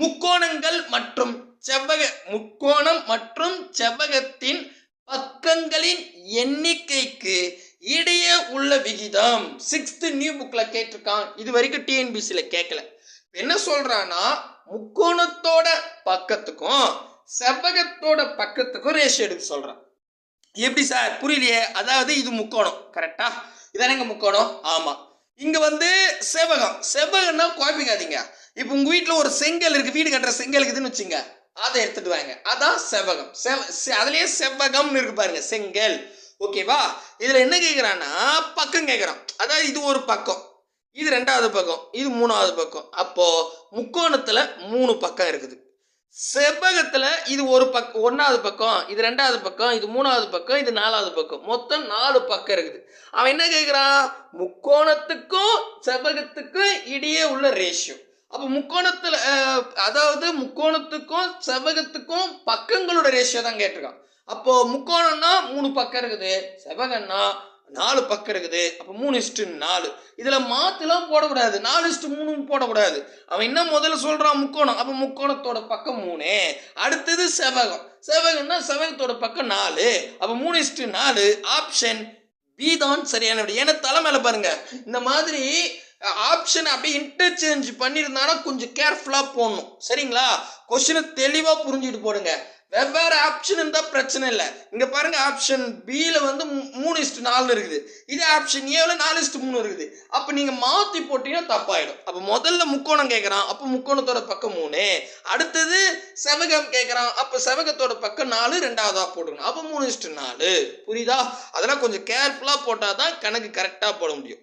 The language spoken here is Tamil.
முக்கோணங்கள் மற்றும் செவ்வக முக்கோணம் மற்றும் செவ்வகத்தின் பக்கங்களின் எண்ணிக்கைக்கு இடையே உள்ள விகிதம். சிக்ஸ்த் நியூ புக்கில் கேட்டிருக்கான். இது வரைக்கும் டிஎன்பிசியில் கேட்கல. என்ன சொல்கிறான்னா முக்கோணத்தோட பக்கத்துக்கும் செவ்வகத்தோட பக்கத்துக்கும் ரேஷியோ எடுக்க சொல்கிறான் எப்படி சார் புரியலையே? அதாவது இது முக்கோணம். கரெக்டா இதானங்க முக்கோணம்? ஆமாம் இங்கே வந்து செவ்வகம். செவ்வகம்னா குழப்பிக்காதீங்க. இப்போ உங்கள் வீட்டில் ஒரு செங்கல் இருக்குது வீடு கட்டுற செங்கல் இருக்குதுன்னு வச்சுங்க அதை எடுத்துட்டு வாங்க. அதான் செவ்வகம். செவ செ- செவ்வகம்னு இருக்கு பாருங்க செங்கல். ஓகேவா இதில் என்ன கேட்குறான்னா பக்கம் கேட்குறான் அதாவது இது ஒரு பக்கம் இது ரெண்டாவது பக்கம் இது மூணாவது பக்கம். அப்போது முக்கோணத்தில் மூணு பக்கம் இருக்குது. செவ்வகத்தில் இது ஒரு பக்கம் ஒன்றாவது பக்கம் இது ரெண்டாவது பக்கம் இது மூணாவது பக்கம் இது நாலாவது பக்கம். மொத்தம் நாலு பக்கம் இருக்குது. அவன் என்ன கேட்குறான் முக்கோணத்துக்கும் செவ்வகத்துக்கும் இடையே உள்ள ரேஷியோ அப்போ முக்கோணத்துல அதாவது முக்கோணத்துக்கும் செவ்வகத்துக்கும் பக்கங்களோட ரேஷியோ தான் கேட்டிருக்கான். அப்போ முக்கோணம்னா மூணு பக்கம் இருக்குது செவ்வகம்னா நாலு பக்கம் இருக்குது அப்போ மூணு இஸ்டு நாலு. இதுல மாத்துலாம் போடக்கூடாது. நாலு இஸ்டு மூணு போடக்கூடாது. அவன் என்ன முதல்ல சொல்றான் முக்கோணம்? அப்போ முக்கோணத்தோட பக்கம் மூணு. அடுத்தது செவ்வகம். செவகம்னா செவ்வகத்தோட பக்கம் நாலு. அப்போ மூணு இஸ்டு நாலு. ஆப்ஷன் பி தான் சரியான ஏன்னா தலை மேல பாருங்க. இந்த மாதிரி ஆப்ஷன் அப்படியே இன்டர்சேஞ்ச் பண்ணியிருந்தானா கொஞ்சம் கேர்ஃபுல்லாக போடணும். சரிங்களா? கொஸ்டினை தெளிவாக புரிஞ்சுட்டு போடுங்க. வெவ்வேறு ஆப்ஷன் இருந்தால் பிரச்சனை இல்லை. இங்கே பாருங்க ஆப்ஷன் பியில் வந்து மூணு இஸ்ட்டு நாலு இருக்குது. இதே ஆப்ஷன் ஏவில் நாலு இஸ்ட்டு மூணு இருக்குது. அப்போ நீங்கள் மாற்றி போட்டிங்கன்னா தப்பாயிடும். அப்போ முதல்ல முக்கோணம் கேட்குறான் அப்போ முக்கோணத்தோட பக்கம் மூணு. அடுத்தது செவகம் கேட்குறான் அப்போ செவகத்தோட பக்கம் நாலு ரெண்டாவதா போட்டுக்கணும். அப்போ மூணு இஸ்ட்டு நாலு. புரியுதா? அதெல்லாம் கொஞ்சம் கேர்ஃபுல்லாக போட்டால் தான் கணக்கு கரெக்டாக போட முடியும்.